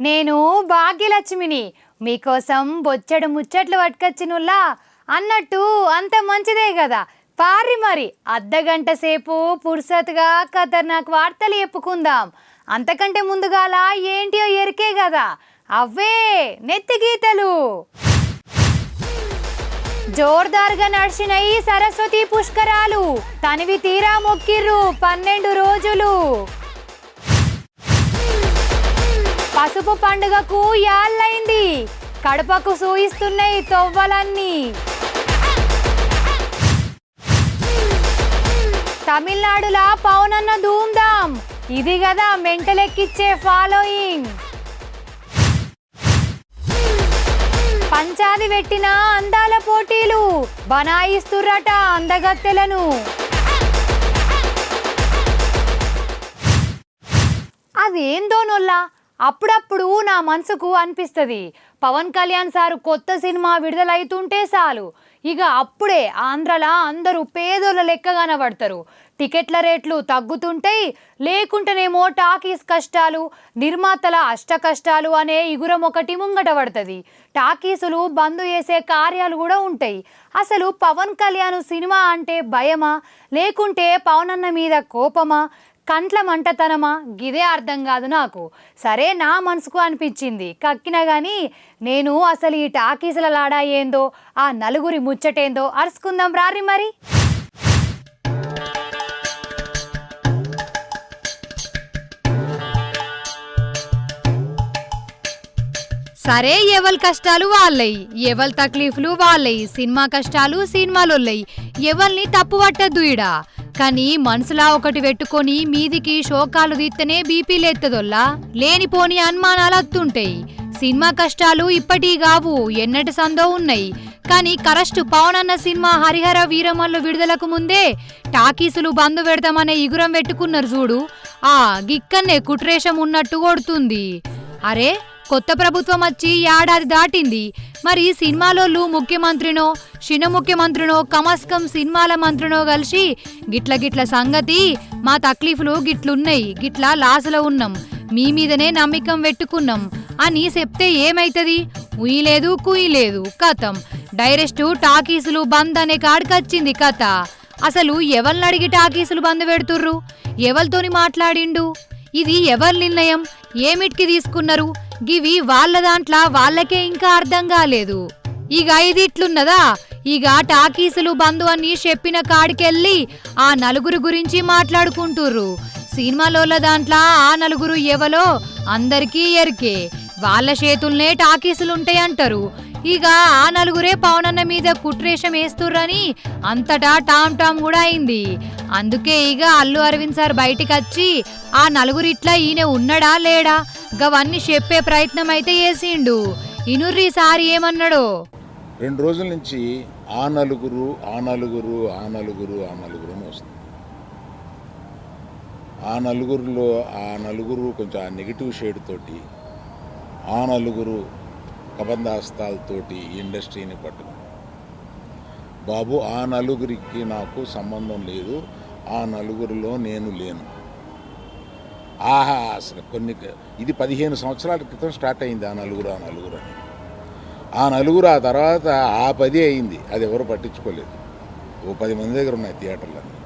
నేను భాగ్యలక్ష్మిని. మీకోసం బొచ్చడు ముచ్చట్లు పట్టుకొచ్చినుల్లా. అన్నట్టు అంత మంచిదే కదా పారి మరి అర్ధగంట సేపు పురుసత్గా ఖతర్నాక్ వార్తలు చెప్పుకుందాం. అంతకంటే ముందుగాల ఏంటియో ఎరికే కదా అవే నెత్తి గీతలు. జోర్దార్గా నడిచిన ఈ సరస్వతి పుష్కరాలు తనివి తీరా మొక్కిర్రు పన్నెండు రోజులు. పసుపు పండుగకు యాళ్ళైంది కడపకు సూయిస్తున్నాయి తొవ్వలన్నీ. తమిళనాడులా పౌనన్న ధూమ్ధామ్. ఇది కదా మెంటలెక్కిచ్చే ఫాలోయింగ్. పంచాది పెట్టిన అందాల పోటీలు. బనాయిస్తుర్రట అందగత్తెలను. అదేందో నొల్లా? అప్పుడప్పుడు నా మనసుకు అనిపిస్తుంది. పవన్ కళ్యాణ్ సారు కొత్త సినిమా విడుదలైతుంటే చాలు. ఇక అప్పుడే ఆంధ్రలా అందరూ పేదోళ్ళ లెక్క కనబడతారు. టికెట్ల రేట్లు తగ్గుతుంటాయి లేకుంటేనేమో టాకీస్ కష్టాలు నిర్మాతల అష్ట కష్టాలు అనే ఇగురం ఒకటి ముంగట పడుతుంది. టాకీసులు బంద్ చేసే కార్యాలు కూడా ఉంటాయి అసలు పవన్ కళ్యాణ్ సినిమా అంటే భయమా? లేకుంటే పవన్ అన్న మీద కోపమా? కంట్ల మంటతనమా? గిదే అర్థం కాదు నాకు. సరే నా మనసుకు అనిపించింది. కక్కినా కానీ నేను అసలు ఈ టాకీసుల లాడా ఏందో ఆ నలుగురి ముచ్చటేందో అరుచుకుందాం రారి మరి. సరే ఎవరి కష్టాలు వాళ్ళయి ఎవరి తక్లీఫ్లు వాళ్ళయి సినిమా కష్టాలు సినిమాలొల్లయి ఎవరిని తప్పు పట్టద్దు ఇడా కానీ మనసులా ఒకటి పెట్టుకొని మీదికి శోకాలు తీస్తేనే బీపీ లేత్తదొల్లా? లేనిపోని అనుమానాలు అత్తుంటాయి. సినిమా కష్టాలు ఇప్పటి కావు ఎన్నటి సందో ఉన్నాయి. కానీ కరస్ట్ పవన్ అన్న సినిమా హరిహర వీరమల్లు విడుదలకు ముందే టాకీసులు బంద్ పెడతామనే ఇగురం పెట్టుకున్నారు చూడు. ఆ గిక్కన్నే కుట్రేషం ఉన్నట్టు కొడుతుంది. అరే కొత్త ప్రభుత్వం వచ్చి ఏడాది దాటింది. మరి సినిమాలోళ్ళు ముఖ్యమంత్రినో చిన్న ముఖ్యమంత్రినో కమస్కం సినిమాల మంత్రినో కలిసి గిట్ల గిట్ల సంగతి మా తక్లీఫ్లు గిట్లున్నాయి గిట్ల లాసులో ఉన్నాం. మీ మీదనే నమ్మకం పెట్టుకున్నాం అని చెప్తే ఏమైతుంది? ఉయ్యలేదు కుయ్యలేదు కథం డైరెక్ట్ టాకీసులు బంద్ అనే కాడికొచ్చింది కథ. అసలు ఎవరిని అడిగి టాకీసులు బంద్ పెడుతుర్రు? ఎవరితోని మాట్లాడిండు? ఇది ఎవరి నిర్ణయం? ఏమిటికి తీసుకున్నారు? గివి వాళ్ళ దాంట్లో వాళ్ళకే ఇంకా అర్థం కాలేదు. ఇక ఇది ఇట్లున్నదా ఇక టాకీసులు బంధు అని చెప్పిన కాడికెళ్ళి ఆ నలుగురు గురించి మాట్లాడుకుంటుర్రు. సినిమాలోల దాంట్లో ఆ నలుగురు ఎవలో? అందరికీ ఎరికే. వాళ్ళ చేతుల్నే టాకీసులుంటాయంటారు ఇక ఆ నలుగురే పవనన్న మీద కుట్రేషం వేస్తుర్రని అంతటా టామ్ టామ్ కూడా అయింది. అందుకే ఇక అల్లు అరవింద్ సార్ బయటికి వచ్చి ఆ నలుగురిట్లా ఈయన ఉన్నడా లేడా? గవన్నీ చెప్పే ప్రయత్నం అయితే చేసిండు ఇనుర్రి సార్ ఏమన్నాడు? రెండు రోజుల నుంచి ఆ నలుగురు ఆ నలుగురు ఆ నలుగురు ఆ నలుగురు అని వస్తుంది. ఆ నలుగురిలో ఆ నలుగురు కొంచెం ఆ నెగిటివ్ షేడ్ తోటి ఆ నలుగురు కబంధాస్తాలతోటి ఇండస్ట్రీని పట్టుకు బాబు ఆ నలుగురికి నాకు సంబంధం లేదు. ఆ నలుగురిలో నేను లేను. ఆహా అసలు కొన్ని ఇది పదిహేను సంవత్సరాల క్రితం స్టార్ట్ అయింది ఆ నలుగురు ఆ నలుగురు అని. ఆ నలుగురు ఆ తర్వాత ఆ పది అయింది. అది ఎవరు పట్టించుకోలేదు. ఓ పది మంది దగ్గర ఉన్నాయి థియేటర్లన్నీ.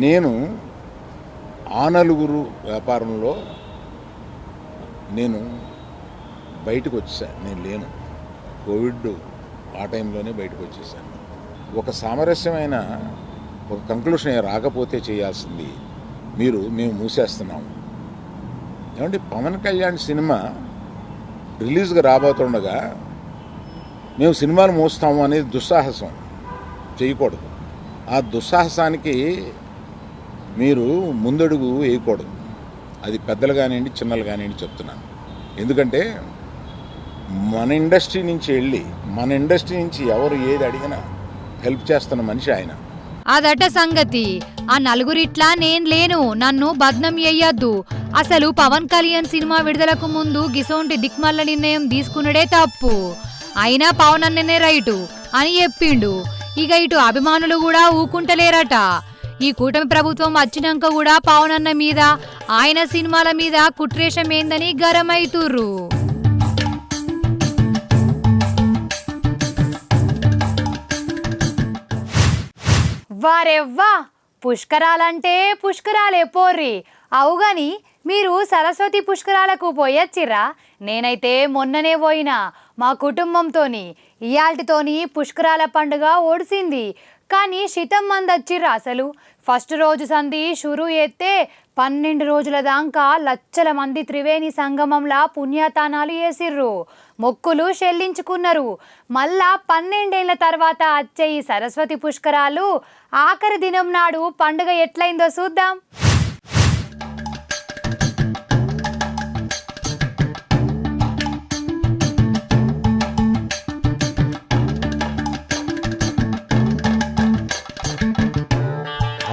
నేను ఆ నలుగురు వ్యాపారంలో నేను బయటకు వచ్చా. నేను లేను. కోవిడ్ ఆ టైంలోనే బయటకు వచ్చేసాను. ఒక సామరస్యమైన ఒక కంక్లూషన్ రాకపోతే చేయాల్సింది మీరు మేము మూసేస్తున్నాము. ఏమంటే పవన్ కళ్యాణ్ సినిమా రిలీజ్గా రాబోతుండగా మేము సినిమాలు మూస్తాము అనేది దుస్సాహసం. చేయకూడదు. ఆ దుస్సాహసానికి మీరు ముందడుగు వేయకూడదు. అది పెద్దలు కానివ్వండి చిన్నలు కానివ్వండి చెప్తున్నాను. ఎందుకంటే మన ఇండస్ట్రీ నుంచి వెళ్ళి మన ఇండస్ట్రీ నుంచి ఎవరు ఏది అడిగినా హెల్ప్ చేస్తున్న మనిషి ఆయన. అదట సంగతి. ఆ నలుగురిట్లా నేను లేను. నన్ను బద్నం చెయ్యొద్దు అసలు పవన్ కళ్యాణ్ సినిమా విడుదలకు ముందు గిసోంటి దిక్మల్ల నిర్ణయం తీసుకున్నడే తప్పు. అయినా పవన్ అన్ననే రైటు అని చెప్పిండు. ఇక ఇటు అభిమానులు కూడా ఊకుంటలేరట. ఈ కూటమి ప్రభుత్వం వచ్చినాక కూడా పవనన్న మీద ఆయన సినిమాల మీద కుట్రేషం ఏందని గరమైతుర్రు. వారెవ్వా పుష్కరాలంటే పుష్కరాలే పోర్రి. అవుగాని మీరు సరస్వతి పుష్కరాలకు పోయొచ్చిర్రా? నేనైతే మొన్ననే పోయినా మా కుటుంబంతోని. ఇయాల్టితోని పుష్కరాల పండుగ ఓడిసింది. కానీ శీతం మంది అసలు ఫస్ట్ రోజు సంధి షురు ఎత్తే పన్నెండు రోజుల దాకా లచ్చల మంది త్రివేణి సంగమంలా పుణ్యతానాలు వేసిర్రు మొక్కులు చెల్లించుకున్నారు. మళ్ళా పన్నెండేళ్ళ తర్వాత వచ్చే ఈ సరస్వతి పుష్కరాలు ఆఖరి దినం నాడు పండుగ ఎట్లయిందో చూద్దాం.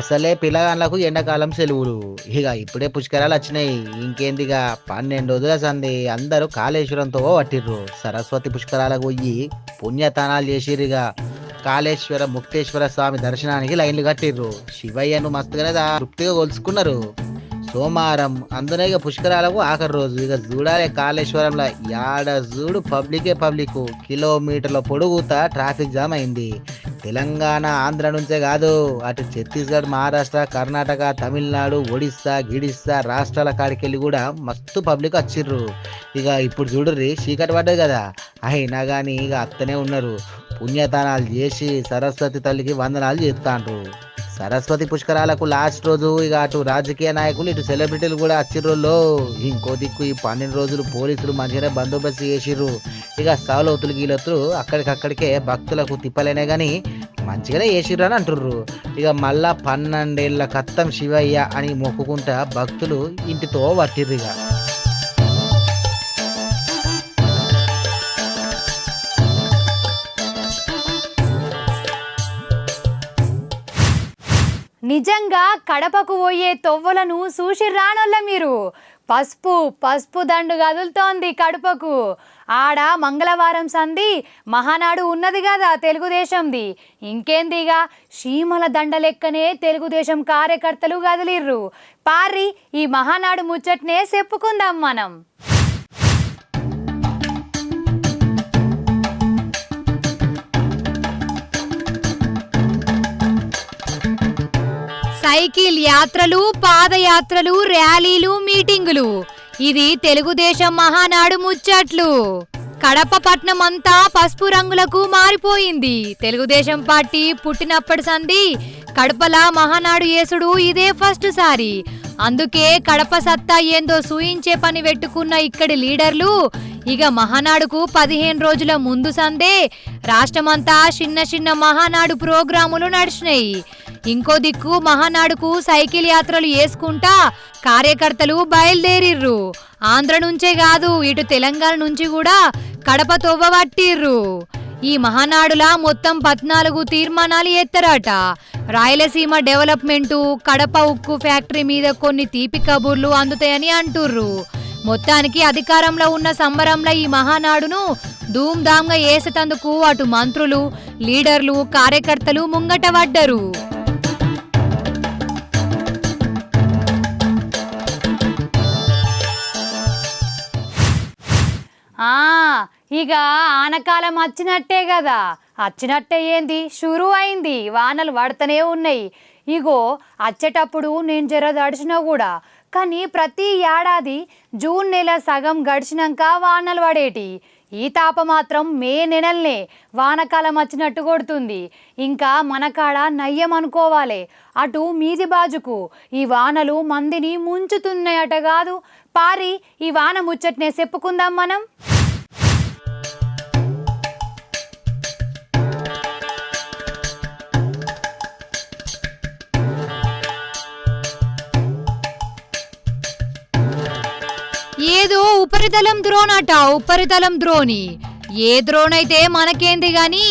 అసలే పిల్లగాళ్ళకు ఎండాకాలం సెలవులు. ఇక ఇప్పుడే పుష్కరాలు వచ్చినాయి. ఇంకేందిగా పన్నెండు రోజుల సంది అందరూ కాళేశ్వరంతో పట్టిర్రు. సరస్వతి పుష్కరాలకు పోయి పుణ్యతానాలు చేసిర్రుగా కాళేశ్వర ముక్తేశ్వర స్వామి దర్శనానికి లైన్లు కట్టిర్రు. శివయ్యను మస్తుగానే తృప్తిగా కొలుసుకున్నారు. సోమవారం అందులో ఇక పుష్కరాలకు ఆఖరి రోజు. ఇక చూడాలి కాళేశ్వరంలో యాడ చూడు పబ్లికే పబ్లిక్. కిలోమీటర్ల పొడుగుతా ట్రాఫిక్ జామ్ అయింది. తెలంగాణ ఆంధ్ర నుంచే కాదు. అటు ఛత్తీస్గఢ్ మహారాష్ట్ర కర్ణాటక తమిళనాడు ఒడిస్సా గిడిస్సా రాష్ట్రాల కాడికెళ్ళి కూడా మస్తు పబ్లిక్ వచ్చిర్రు. ఇక ఇప్పుడు చూడర్రి చీకటి పడ్డది కదా. అయినా కానీ ఇక అత్తనే ఉన్నారు. పుణ్యతానాలు చేసి సరస్వతి తల్లికి వందనాలు చేస్తాండ్రు సరస్వతి పుష్కరాలకు లాస్ట్ రోజు ఇక అటు రాజకీయ నాయకులు ఇటు సెలబ్రిటీలు కూడా వచ్చిర్రోలో ఇంకో దిక్కు ఈ పన్నెండు రోజులు పోలీసులు మంచిగానే బందోబస్తు చేసిర్రు. ఇక సవలతులు గీలొత్తులు అక్కడికక్కడికే భక్తులకు తిప్పలేనే గాని మంచిగానే చేసిర్రు అని అంటుర్రు. ఇక మళ్ళా పన్నెండేళ్ళ కత్తం శివయ్య అని మొక్కుకుంటా భక్తులు ఇంటితో పట్టిర్రు ఇక. నిజంగా కడపకు పోయే తొవ్వలను చూసి రానోళ్ళ మీరు? పసుపు పసుపు దండు కదులుతోంది కడపకు. ఆడ మంగళవారం సంధి మహానాడు ఉన్నది కదా తెలుగుదేశంది. ఇంకేందిగా? సీమల దండ లెక్కనే తెలుగుదేశం కార్యకర్తలు కదిలిర్రు. పారి ఈ మహానాడు ముచ్చట్నే చెప్పుకుందాం మనం. సైకిల్ యాత్రలు పాదయాత్రలు ర్యాలీలు మీటింగులు. ఇది తెలుగుదేశం మహానాడు ముచ్చట్లు. కడప పట్నం అంతా పసుపు రంగులకు మారిపోయింది. తెలుగుదేశం పార్టీ పుట్టినప్పటి సంది కడపల మహానాడు యేసుడు ఇదే ఫస్ట్ సారి. అందుకే కడప సత్తా ఏందో సూయించే పని పెట్టుకున్న ఇక్కడి లీడర్లు ఇక మహానాడుకు పదిహేను రోజుల ముందు సందే రాష్ట్రమంతా చిన్న చిన్న మహానాడు ప్రోగ్రాములు నడిచినాయి. ఇంకో దిక్కు మహానాడుకు సైకిల్ యాత్రలు వేసుకుంటా కార్యకర్తలు బయలుదేరిర్రు. ఆంధ్ర నుంచే కాదు ఇటు తెలంగాణ నుంచి కూడా కడప తొవ్వబట్టిర్రు ఈ మహానాడులా మొత్తం పద్నాలుగు తీర్మానాలు ఎత్తరట. రాయలసీమ డెవలప్మెంటు కడప ఉక్కు ఫ్యాక్టరీ మీద కొన్ని తీపి కబుర్లు అందుతాయని అంటుర్రు. మొత్తానికి అధికారంలో ఉన్న సంబరంలో ఈ మహానాడును ధూమ్ధామ్గా వేసేటందుకు అటు మంత్రులు లీడర్లు కార్యకర్తలు ముంగట ఇక ఆనకాలం వచ్చినట్టే కదా వచ్చినట్టే ఏంది? షురు అయింది వానలు పడుతూనే ఉన్నాయి. ఇగో వచ్చేటప్పుడు నేను జర తడిచినా కూడా కానీ ప్రతి ఏడాది జూన్ నెల సగం గడిచినాక వానలు పడేటి ఈ తాప మాత్రం మే నెలల్నే వానకాలం వచ్చినట్టు కొడుతుంది. ఇంకా మనకాడ నయ్యం అనుకోవాలి. అటు మీది బాజుకు ఈ వానలు మందిని ముంచుతున్నాయట కాదు పారి ఈ వాన ముచ్చట్నే చెప్పుకుందాం మనం. ఏదో ఉపరితలం ద్రోణట ఉపరితలం ద్రోణి. ఏ ద్రోణైతే మనకేంది గాని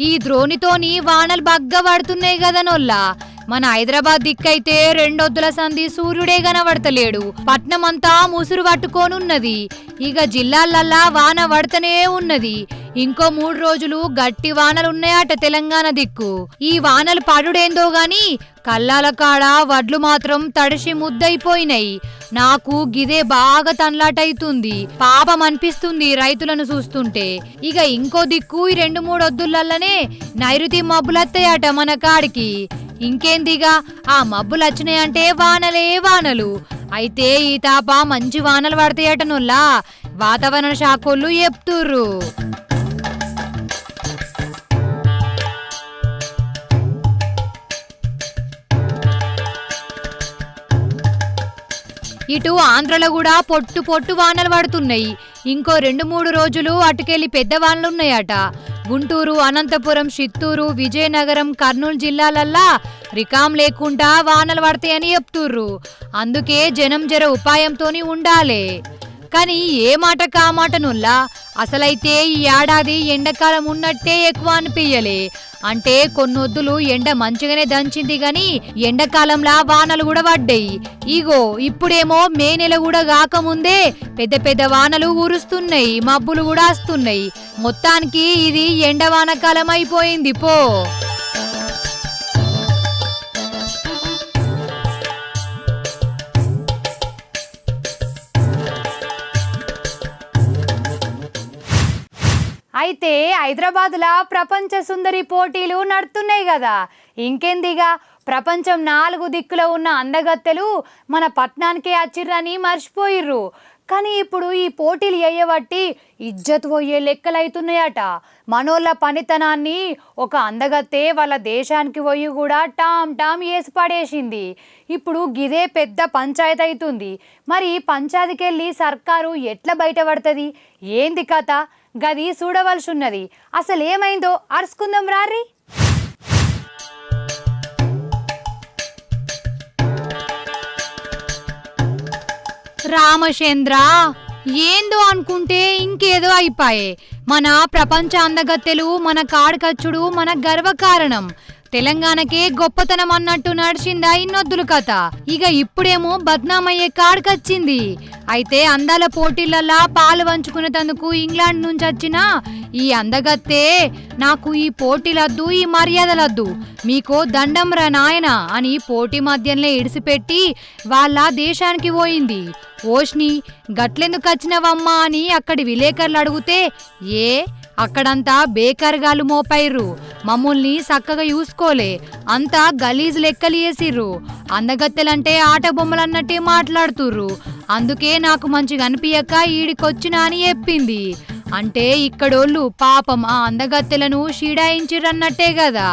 ఈ ద్రోణితోని వానలు బగ్గ పడుతున్నాయి కదా నొల్లా మన హైదరాబాద్ దిక్కైతే రెండొద్దుల సంధి సూర్యుడే కనబడతలేడు. పట్నమంతా ముసురు పట్టుకోనున్నది. ఇక జిల్లాలల్లా వాన పడతనే ఉన్నది. ఇంకో మూడు రోజులు గట్టి వానలున్నాయట తెలంగాణ దిక్కు. ఈ వానలు పడుడేందో గాని కల్లాల కాడ వడ్లు మాత్రం తడిసి ముద్దయిపోయినాయి నాకు గిదే బాగా తన్లాటైతుంది. పాపం అనిపిస్తుంది రైతులను చూస్తుంటే. ఇక ఇంకో దిక్కు ఈ రెండు మూడు వద్దులల్లనే నైరుతి మబ్బులత్తాయట మన కాడికి. ఇంకేందిగా? ఆ మబ్బులు వచ్చినాయంటే వానలే వానలు. అయితే ఈ తాప మంచి వానలు పడతాయట నుల్లా. వాతావరణ శాఖోళ్ళు చెప్తుర్రు. ఇటు ఆంధ్రలో కూడా పొట్టు పొట్టు వానలు పడుతున్నాయి. ఇంకో రెండు మూడు రోజులు అటుకెళ్ళి పెద్ద వానలు ఉన్నాయట గుంటూరు అనంతపురం చిత్తూరు విజయనగరం కర్నూలు జిల్లాలల్లా రికాం లేకుండా వానలు పడతాయని చెప్తుర్రు. అందుకే జనం జర ఉపాయంతోని ఉండాలే. కానీ ఏ మాట కా మాట నుల్లా? అసలైతే ఈ ఏడాది ఎండాకాలం ఉన్నట్టే ఎక్కువ అనిపించలే అంటే కొన్నొద్దులు ఎండ మంచిగానే దంచింది గాని ఎండాకాలంలా వానలు కూడా పడ్డాయి. ఇగో ఇప్పుడేమో మే నెల కూడా కాకముందే పెద్ద పెద్ద వానలు ఊరుస్తున్నాయి మబ్బులు కూడా వస్తున్నాయి. మొత్తానికి ఇది ఎండ వానకాలం అయిపోయింది పో. అయితే హైదరాబాద్లా ప్రపంచ సుందరి పోటీలు నడుతున్నాయి కదా. ఇంకేందిగా? ప్రపంచం నాలుగు దిక్కులో ఉన్న అందగత్తెలు మన పట్నానికే అచ్చిర్రని మర్చిపోయిర్రు. కానీ ఇప్పుడు ఈ పోటీలు అయ్యబట్టి ఇజ్జత్ పోయే లెక్కలైతున్నాయట. మనోళ్ళ పనితనాన్ని ఒక అందగత్తే వాళ్ళ దేశానికి పోయి కూడా టామ్ టామ్ వేసి పడేసింది. ఇప్పుడు గిదే పెద్ద పంచాయతీ అవుతుంది మరి పంచాయతీకెళ్ళి సర్కారు ఎట్లా బయటపడుతుంది? ఏంది కథ? గది చూడవలసి ఉన్నది అసలు ఏమైందో అరుచుకుందాం రారి. రామచంద్ర ఏందో అనుకుంటే ఇంకేదో అయిపాయే. మన ప్రపంచ అందగత్తెలు మన కాడకచ్చుడు మన గర్వకారణం. తెలంగాణకే గొప్పతనం అన్నట్టు నడిచిందా ఇన్నొద్దులు కథ. ఇక ఇప్పుడేమో బద్నామయ్యే కాడకచ్చింది. అయితే అందాల పోటీలలో పాలు పంచుకునేందుకు ఇంగ్లాండ్ నుంచి వచ్చిన ఈ అందగత్తే నాకు ఈ పోటీలద్దు ఈ మర్యాదలద్దు మీకు దండం రా నాయన అని పోటీ మధ్యలో ఇడిసిపెట్టి వాళ్ళ దేశానికి పోయింది. ఓష్ని గట్లెందుకు వచ్చినవమ్మా అని అక్కడి విలేకరులు అడిగితే ఏ అక్కడంతా బేకర్గాలు మోపైర్రు మమ్మల్ని చక్కగా చూసుకోలే. అంతా గలీజ్ లెక్కలు వేసిర్రు అందగత్తెలంటే ఆట బొమ్మలన్నట్టే మాట్లాడుతుర్రు. అందుకే నాకు మంచిగా అనిపించక ఈడికొచ్చినా అని చెప్పింది. అంటే ఇక్కడోళ్ళు పాపం ఆ అందగత్తెలను షీడాయించిరన్నట్టే కదా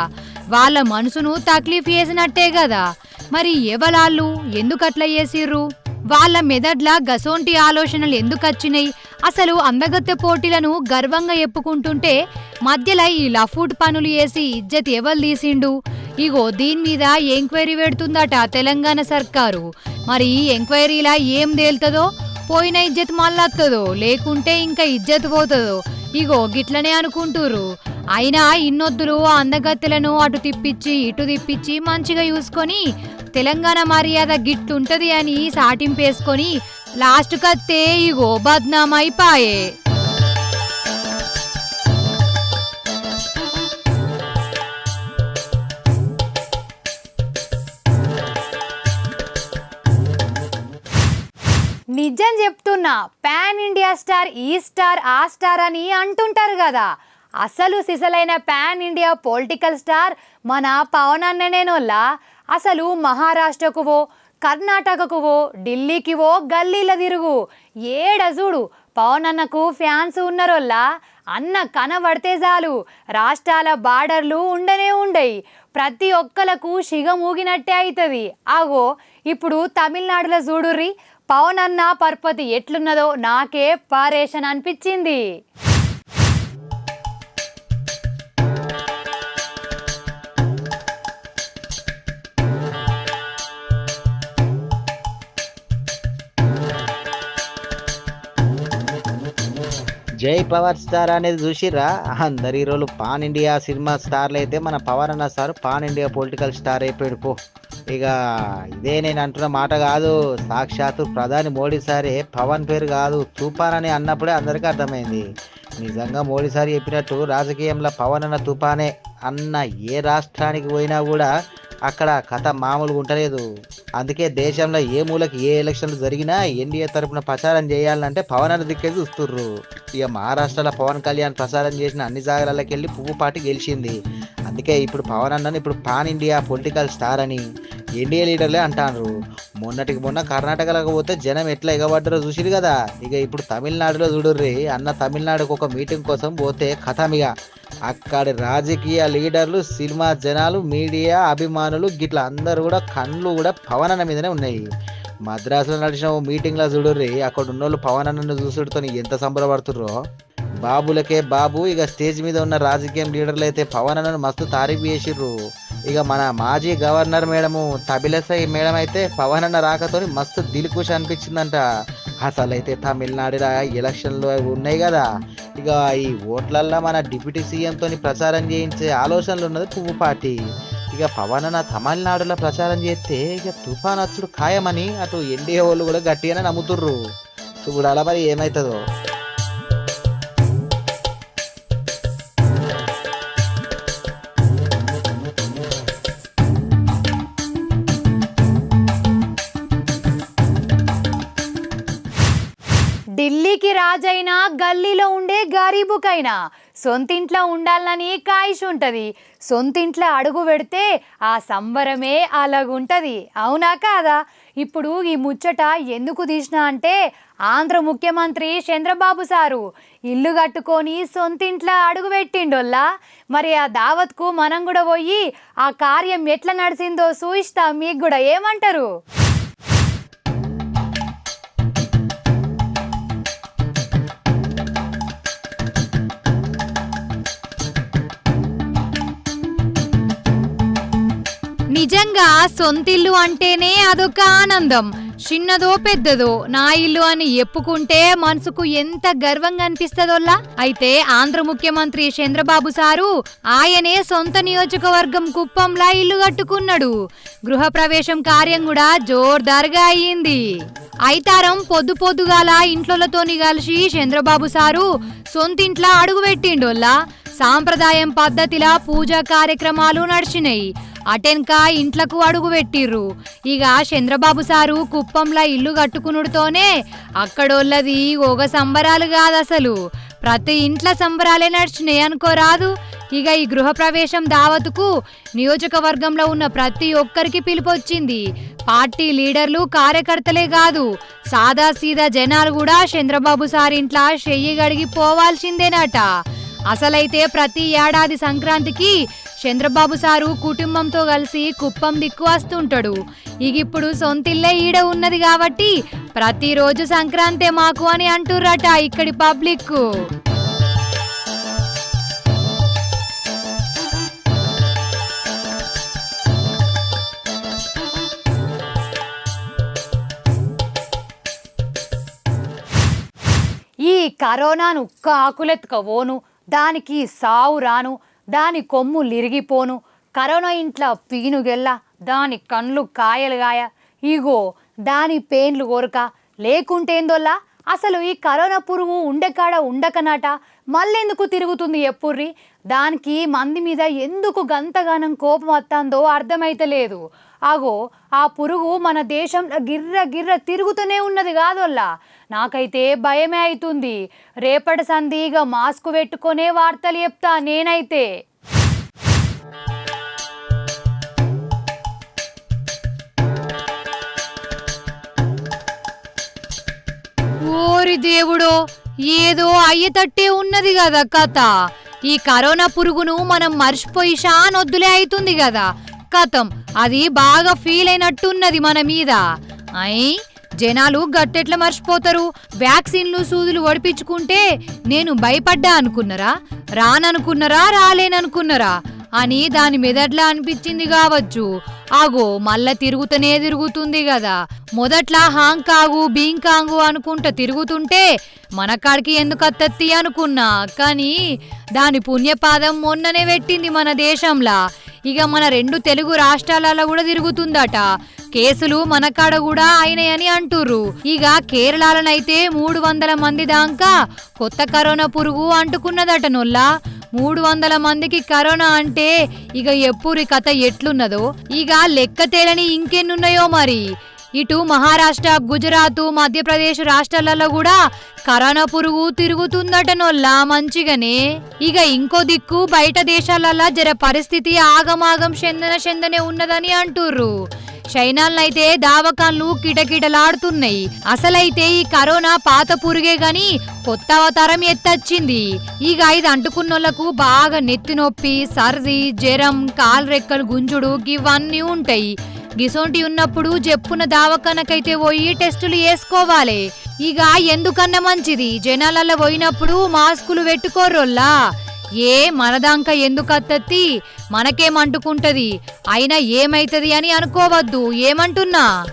వాళ్ళ మనసును తక్లీఫ్ చేసినట్టే కదా మరి ఎవలాళ్ళు? ఎందుకట్లా చేసిర్రు? వాళ్ళ మెదడ్ల గసోంటి ఆలోచనలు ఎందుకచ్చినాయి? అసలు అందగత్తె పోటీలను గర్వంగా చెప్పుకుంటుంటే మధ్యలో ఈ లఫూట్ పనులు వేసి ఇజ్జత్ ఎవరు తీసిండు? ఇగో దీని మీద ఎంక్వైరీ పెడుతుందట తెలంగాణ సర్కారు. మరి ఈ ఎంక్వైరీలా ఏం తేలుతుందో? పోయిన ఇజ్జత్ మళ్ళొత్తదో? లేకుంటే ఇంకా ఇజ్జత్ పోతుందో? ఇగో గిట్లనే అనుకుంటురు అయినా ఇన్నొద్దులు అందగత్తెలను అటు తిప్పించి ఇటు తిప్పించి మంచిగా చూసుకొని తెలంగాణ మర్యాద గిట్టుంటది అని సాటింపేసుకొని లాస్ట్ కత్తే ఇగో బద్నామైపాయే. నిజం చెప్తున్నా పాన్ ఇండియా స్టార్ ఈ స్టార్ ఆ స్టార్ అని అంటుంటారు కదా. అసలు సిసలైన పాన్ ఇండియా పొలిటికల్ స్టార్ మన పవన్ అన్ననేనోళ్ళ అసలు మహారాష్ట్రకువో కర్ణాటకకువో కర్ణాటకకు ఓ ఢిల్లీకి ఓ గల్లీల తిరుగు. ఏడ చూడు పవన్ అన్నకు ఫ్యాన్స్ ఉన్నారోల్లా అన్న కనబడితే చాలు. రాష్ట్రాల బార్డర్లు ఉండనే ఉండయి. ప్రతి ఒక్కలకు షిగ మూగినట్టే అవుతుంది ఆగో ఇప్పుడు తమిళనాడులో చూడుర్రి పవన్ అన్న పర్పతి ఎట్లున్నదో నాకే పారేషన్ అనిపించింది. జై పవర్ స్టార్ అనేది చూసిర్రా? అందరు హీరోలు పాన్ ఇండియా సినిమా స్టార్లు అయితే మన పవర్ అన్న sir pan India political star అయిపోయాడు పో. ఇక ఇదే నేను అంటున్న మాట కాదు. సాక్షాత్తు ప్రధాని మోడీ సారే పవన్ పేరు కాదు. తుఫాన్ అని అన్నప్పుడే అందరికీ అర్థమైంది. నిజంగా మోడీ సార్ చెప్పినట్టు రాజకీయంలో పవన్ అన్న తుఫానే అన్న ఏ రాష్ట్రానికి పోయినా కూడా అక్కడ కథ మామూలుగా ఉండలేదు. అందుకే దేశంలో ఏ మూలకి ఏ ఎలక్షన్లు జరిగినా ఎన్డీఏ తరపున ప్రచారం చేయాలంటే పవన్ అన్న దిక్కేది చూస్తుర్రు. ఇక మహారాష్ట్రలో పవన్ కళ్యాణ్ ప్రచారం చేసిన అన్ని జాగాలకి వెళ్ళి పువ్వు పాటి గెలిచింది. అందుకే ఇప్పుడు పవన్ అన్నని ఇప్పుడు పాన్ ఇండియా పొలిటికల్ స్టార్ అని. ఎన్డీఏ లీడర్లే అంటారు మొన్నటికి మొన్న కర్ణాటకలోకి పోతే జనం ఎట్లా ఎగబడ్డారో చూసిరు కదా. ఇక ఇప్పుడు తమిళనాడులో చూడుర్రి అన్న తమిళనాడుకు ఒక మీటింగ్ కోసం పోతే కథమిగ. అక్కడి రాజకీయ లీడర్లు సినిమా జనాలు మీడియా అభిమానులు గిట్ల అందరూ కూడా కళ్ళు కూడా పవన్ అన్న మీదనే ఉన్నాయి. మద్రాసులో నడిచిన ఓ మీటింగ్లో చూడుర్రి అక్కడ ఉన్నోళ్ళు పవన్ అన్నను చూసుడుతో ఎంత సంబరపడుతుర్రో. బాబులకే బాబు ఇక స్టేజ్ మీద ఉన్న రాజకీయం లీడర్లు అయితే పవన్ అన్నను మస్తు తారీఫ్ చేసిర్రు. ఇక మన మాజీ గవర్నర్ మేడము తబిలసై మేడం అయితే పవన్ అన్న రాకతోని మస్తు దిల్కుష్ అనిపించిందంట. అసలు అయితే తమిళనాడులో ఎలక్షన్లు అవి ఉన్నాయి కదా. ఇక ఈ ఓట్లల్లో మన డిప్యూటీ సీఎం ప్రచారం చేయించే ఆలోచనలు ఉన్నది పువ్వు పార్టీ. ఇక పవన్ అన్న తమిళనాడులో ప్రచారం చేస్తే ఇక తుఫాన్ వచ్చుడు ఖాయమని అటు ఎన్డీఏ వాళ్ళు కూడా గట్టిగానే నమ్ముతుర్రు. చూడాల మరి ఏమవుతుందో రాజైనా గల్లీలో ఉండే గరీబుకైనా సొంతింట్లో ఉండాలని కాయిష్ ఉంటుంది. సొంతింట్లో అడుగు పెడితే ఆ సంబరమే అలాగుంటది. అవునా కాదా? ఇప్పుడు ఈ ముచ్చట ఎందుకు తీసినా అంటే ఆంధ్ర ముఖ్యమంత్రి చంద్రబాబు సారు ఇల్లు కట్టుకొని సొంతింట్లో అడుగు పెట్టిండోల్లా మరి ఆ దావత్కు మనం కూడా పోయి ఆ కార్యం ఎట్లా నడిచిందో చూయిస్తాం. మీకు కూడా ఏమంటారు? నిజంగా సొంతిల్లు అంటేనే అదొక ఆనందం. చిన్నదో పెద్దదో నా ఇల్లు అని ఎప్పుకుంటే మనసుకు ఎంత గర్వంగా అనిపిస్తుందోలా అయితే ఆంధ్ర ముఖ్యమంత్రి చంద్రబాబు సారు ఆయనే సొంత నియోజకవర్గం కుప్పంలా ఇల్లు కట్టుకున్నాడు. గృహప్రవేశం కార్యం కూడా జోర్దార్గా అయ్యింది. ఐతారం పొద్దు పొద్దుగాల ఇంట్లోతోని కలిసి చంద్రబాబు సారు సొంతింట్లా అడుగు పెట్టిండోల్లా? సాంప్రదాయం పద్ధతిలా పూజా కార్యక్రమాలు నడిచినాయి అటెన్కా ఇంట్లకు అడుగు పెట్టిర్రు. ఇక చంద్రబాబు సారు కుప్ప కుప్పంలా ఇల్లు కట్టుకునుడుతోనే అక్కడోళ్ళది ఒక సంబరాలు కాదు అసలు ప్రతి ఇంట్లో సంబరాలే నడిచినాయి అనుకోరాదు. ఇక ఈ గృహప్రవేశం దావతుకు నియోజకవర్గంలో ఉన్న ప్రతి ఒక్కరికి పిలుపొచ్చింది. పార్టీ లీడర్లు కార్యకర్తలే కాదు. సాదా సీదా జనాలు కూడా చంద్రబాబు సారింట్లా చెయ్యి గడిగి పోవాల్సిందేనట. అసలైతే ప్రతి ఏడాది సంక్రాంతికి చంద్రబాబు సారు కుటుంబంతో కలిసి కుప్పం దిక్కు వస్తుంటాడు. ఇక ఇప్పుడు సొంతిల్లే ఈడ ఉన్నది కాబట్టి ప్రతిరోజు సంక్రాంతే మాకు అని అంటుర్రట ఇక్కడి పబ్లిక్ ఈ కరోనాను కాకులెత్తుకవోను దానికి సావు రాను దాని కొమ్ము లిరిగిపోను కరోనా ఇంట్లో పీనుగెల్ల దాని కండ్లు కాయలుగాయ ఇగో దాని పేన్లు కోరక లేకుంటేందోల్లా అసలు ఈ కరోనా పురుగు ఉండకాడ ఉండకనాట. మళ్ళెందుకు తిరుగుతుంది ఎప్పుర్రి? దానికి మంది మీద ఎందుకు గంతగానం కోపం వస్తుందో అర్థమైతలేదు అగో ఆ పురుగు మన దేశంలో గిర్ర గిర్ర తిరుగుతూనే ఉన్నది కాదోల్లా. నాకైతే భయమే అవుతుంది రేపటి సంధిగా మాస్క్ పెట్టుకునే వార్తలు చెప్తా నేనైతే. ఓరి దేవుడో ఏదో అయ్యేటట్టే ఉన్నది కదా కథ. ఈ కరోనా పురుగును మనం మర్చిపోయి షానొద్దులే అవుతుంది కదా కథం అది బాగా ఫీల్ అయినట్టున్నది మన మీద. అయి జనాలు గట్టెట్లా మర్చిపోతారు. వ్యాక్సిన్లు సూదులు ఒడిపించుకుంటే నేను భయపడ్డా అనుకున్నారా? రాననుకున్నారా రాలేననుకున్నారా? అని దాని మెదట్లా అనిపించింది కావచ్చు. ఆగో మళ్ళా తిరుగుతూనే తిరుగుతుంది కదా మొదట్లా హాంకాంగు బీంకాంగు అనుకుంటా తిరుగుతుంటే మన కాడికి ఎందుకు అత్తత్తి అనుకున్నా. కానీ దాని పుణ్యపాదం మొన్ననే పెట్టింది మన దేశంలా. ఇక మన రెండు తెలుగు రాష్ట్రాలలో కూడా తిరుగుతుందట. కేసులు మన కాడ కూడా అయినాయని అంటుర్రు. ఇక కేరళలనైతే మూడు వందల మంది దాకా కొత్త కరోనా పురుగు అంటుకున్నదట నొల్లా. మూడు వందల మందికి కరోనా అంటే ఇక ఎప్పురి కథ ఎట్లున్నదో ఇక లెక్క తేలని ఇంకెన్నున్నాయో మరి. ఇటు మహారాష్ట్ర గుజరాత్ మధ్యప్రదేశ్ రాష్ట్రాలలో కూడా కరోనా పురుగు తిరుగుతుందట నొల్లా మంచిగానే. ఇక ఇంకో దిక్కు బయట దేశాలలో జర పరిస్థితి ఆగమాగం చెందన చెందనే ఉన్నదని అంటుర్రు. చైనాలనైతే దావకాన్లు కిటకిటలాడుతున్నాయి. అసలైతే ఈ కరోనా పాత పురుగే గాని కొత్త అవతారం ఎత్తచ్చింది. ఇక ఇది అంటుకున్నోళ్ళకు బాగా నెత్తి నొప్పి సర్ది జ్వరం కాలు రెక్కలు గుంజుడు ఇవన్నీ ఉంటాయి. గిసోంటి ఉన్నప్పుడు చెప్పున దావకానకైతే పోయి టెస్టులు వేసుకోవాలి ఇక ఎందుకన్నా మంచిది? జనాలలో పోయినప్పుడు మాస్కులు పెట్టుకోర్రోల్లా ఏ మనదాంక ఎందుకత్తత్తి మనకేమంటుకుంటది? అయినా ఏమైతది అని అనుకోవద్దు. ఏమంటున్నా?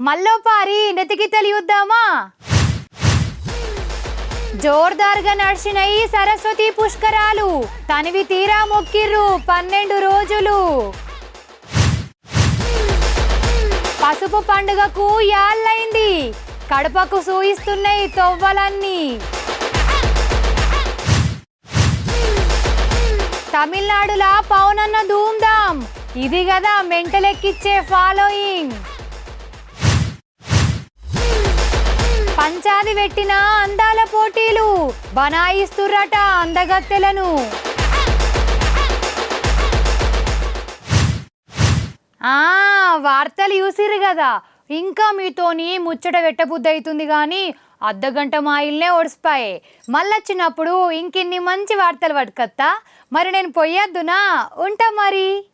మల్లోపారి నెతికి తెలియద్దామా జోర్దార్గా నడిచినాయి సరస్వతి పుష్కరాలు తనివి తీరా మొక్కిర్రు పన్నెండు రోజులు. పసుపు పండుగకు యాళ్ళైంది కడపకు సూయిస్తున్నాయి తొవ్వలన్నీ. తమిళనాడులా పౌనన్న ధూమ్ధామ్. ఇది కదా మెంటలెక్కిచ్చే ఫాలోయింగ్. పంచాది పెట్టిన అందాల పోటీలు. బనాయిస్తుర్రట అందగత్తెలను. వార్తలు చూసిర్రు కదా. ఇంకా మీతోని ముచ్చట పెట్టబుద్ధి అవుతుంది కానీ అర్ధగంట మాయిల్నే ఒడిసిపాయే మళ్ళొచ్చినప్పుడు ఇంకిన్ని మంచి వార్తలు పట్టుకత్తా. మరి నేను పొయ్యొద్దునా? ఉంటా మరి.